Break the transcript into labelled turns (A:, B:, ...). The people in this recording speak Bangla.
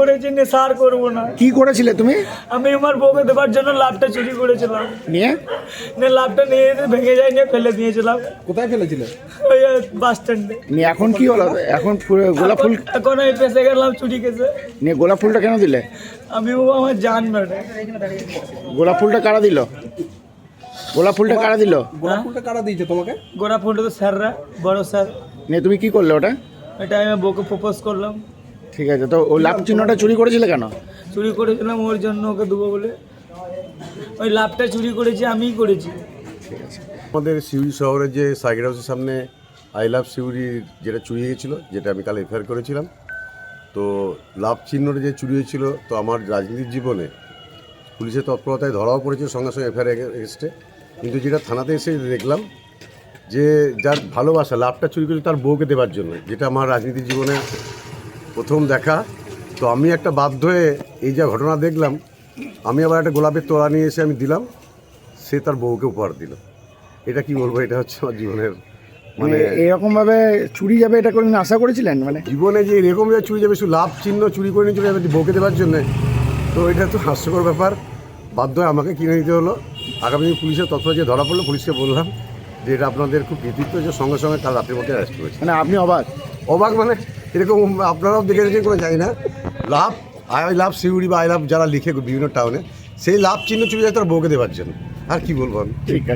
A: করেছি নেশা আর করব না।
B: কি করেছিলে তুমি?
A: আমি আমার বউকে দেওয়ার জন্য লাভটা চুরি করেছিলাম।
B: নিয়ে?
A: নিয়ে লাভটা নিয়ে যেতে ভেঙে যায় নিয়ে ফেলে দিয়েছিলাম।
C: কোথায় ফেলেছিলে?
A: ওই বাস স্ট্যান্ডে।
B: নিয়ে এখন কি হলো? এখন ফুল- গোলাপ ফুল
A: এখন আমি পেশে গেলাম চুরি কেসে।
B: নিয়ে গোলাপ ফুলটা কেন দিলে?
A: আমি ও আমার জান ম্যাডাম
B: গোলাপ ফুলটা কারা দিল? গোলাপ ফুলটা কারা দিল?
C: গোলাপ ফুলটা কারা দিয়েছে তোমাকে?
A: গোড়া ফোনটা তো স্যাররা বড় স্যার।
B: নিয়ে তুমি কি করলে ওটা?
A: এটা আমি বউকে প্রপোজ করলাম।
B: ঠিক আছে তো ওই লাভ চিহ্নটা চুরি করেছিলে কেন?
A: চুরি করেছিলাম ওর জন্য ওকে দেবো বলে। ওই লাভটা চুরি করেছি আমিই করেছি।
D: আমাদের সিউড়ি শহরে যে সাইকেল হাউসের সামনে আই লাভ সিউড়ি যেটা চুরি হয়েছিল যেটা আমি কাল এফআইআর করেছিলাম তো লাভ চিহ্নটা যে চুরি হয়েছিল তো আমার রাজনীতির জীবনে পুলিশের তৎপরতায় ধরাও পড়েছে সঙ্গে সঙ্গে এফআইআর এগেস্টে কিন্তু যেটা থানাতে এসে দেখলাম যে যার ভালোবাসা লাভটা চুরি করেছে তার বউকে দেওয়ার জন্য যেটা আমার রাজনীতির জীবনে প্রথম দেখা। তো আমি একটা বাধ্য হয়ে এই যা ঘটনা দেখলাম আমি আবার একটা গোলাপের তোড়া নিয়ে এসে আমি দিলাম সে তার বউকে উপহার দিল। এটা কি বলব? এটা হচ্ছে আমার জীবনের
B: মানে
D: মানে
B: এরকম ভাবে চুরি যাবে এটা কোনদিন আশা করেছিলেন? মানে
D: জীবনে যে এরকম যে চুরি যাবে শুধু লাভ চিহ্ন চুরি করে নিয়ে চলে যাবে বউকে দেওয়ার জন্য তো এটা তো হাস্যকর ব্যাপার। বাধ্য হয়ে আমাকে কিনে নিতে হলো। আগামী দিন পুলিশের তৎপর যে ধরা পড়ল পুলিশকে বললাম যে এটা আপনাদের খুব কৃতিত্ব যে সঙ্গে সঙ্গে কাল রাতের মধ্যে অ্যারেস্ট করেছে।
B: মানে আপনি অবাক?
D: অবাক মানে এরকম আপনারাও দেখে রেখে কোনো জানি না। Love I I love Suri বা আই লাভ যারা লিখে বিভিন্ন টাউনে সেই লাভ চিহ্ন চুরি যায় তারা বউকে দেওয়ার জন্য। আর কি বলব আমি?
B: ঠিক আছে।